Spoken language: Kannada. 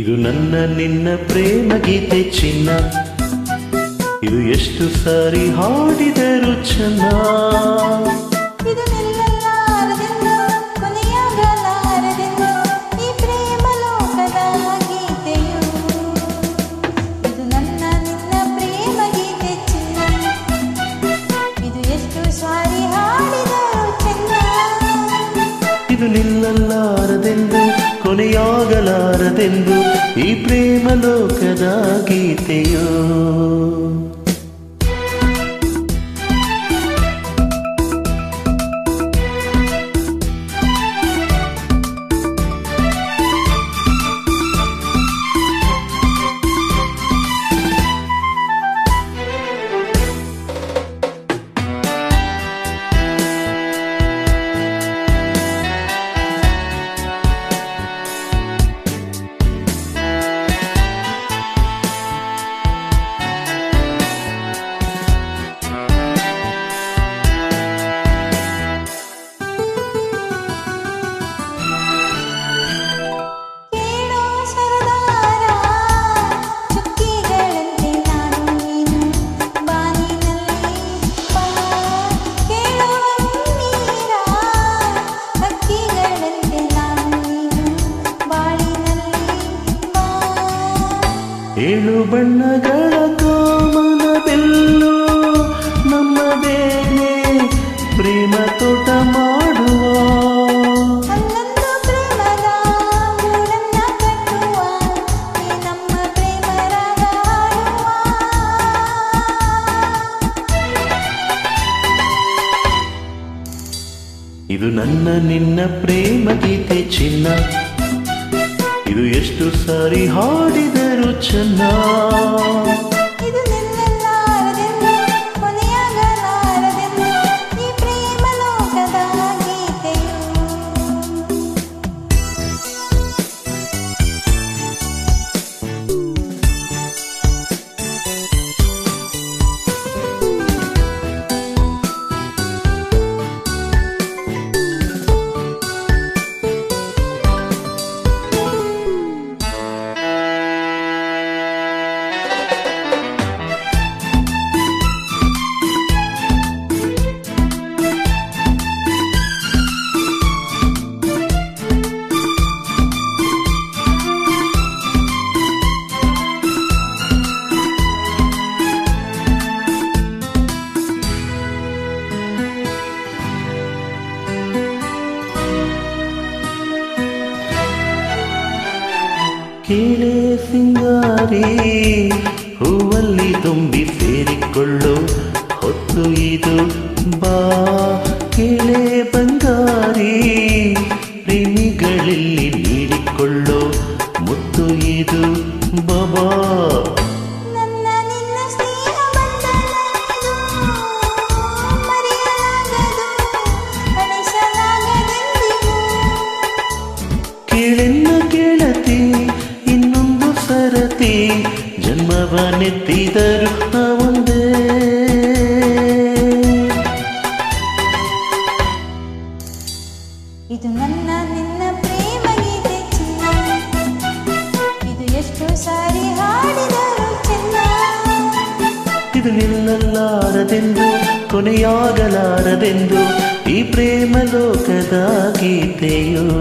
ಇದು ನನ್ನ ನಿನ್ನ ಪ್ರೇಮ ಗೀತೆ ಚಿನ್ನ. ಇದು ಎಷ್ಟು ಸಾರಿ ಹಾಡಿದರು ಚೆನ್ನ. ಇದು ನಿಲ್ಲಲಾರದೆಂದು ಕೊನೆಯಾಗಲಾರದೆಂದು ಈ ಪ್ರೇಮ ಲೋಕದ ಗೀತೆಯೋ ಏಳು ಬಣ್ಣಗಳ ನಮ್ಮ ಬೇನೆ ಪ್ರೇಮ ತೋಟ ಮಾಡುವ. ಇದು ನನ್ನ ನಿನ್ನ ಪ್ರೇಮ ಗೀತೆ ಚಿನ್ನ. ಇದು ಎಷ್ಟು ಸಾರಿ ಹಾಡಿದರು ಚೆನ್ನ ಇದು ಕೇಳೆ ಸಿಂಗಾರಿ ಹೂವಲ್ಲಿ ತುಂಬಿ ಸೇರಿಕೊಳ್ಳು ಹೊತ್ತು ಇದು ಬಾ ಕೇಳೆ ಬಂಗಾರಿ ಪ್ರೇಮಿಗಳಲ್ಲಿ ನೀಡಿಕೊಳ್ಳೋ ಮುತ್ತು ಇದು ಬಾಬಾ ನನ್ನ ನಿನ್ನ ಸ್ನೇಹ ಬಂಧನವಿದು ಮರೆಯಲಾಗದು ಅಳಿಸಲಾಗದೆಂದಿಗೂ ಕೇಳೆನ್ನ ಕೇಳತಿ ಇನ್ನೊಂದು ಸರತಿ ಜನ್ಮವನ್ನೆತ್ತಿದರು ನಾವೊಂದೇ. ಇದು ನನ್ನ ನಿನ್ನ ಪ್ರೇಮ ಗೀತೆ ಚಿನ್ನ. ಇದು ಎಷ್ಟು ಸಾರಿ ಹಾಡಿದರು ಚಿನ್ನ. ಇದು ನಿಲ್ಲಲಾರದೆಂದು ಕೊನೆಯಾಗಲಾರದೆಂದು ಈ ಪ್ರೇಮ ಲೋಕದ ಗೀತೆಯೋ.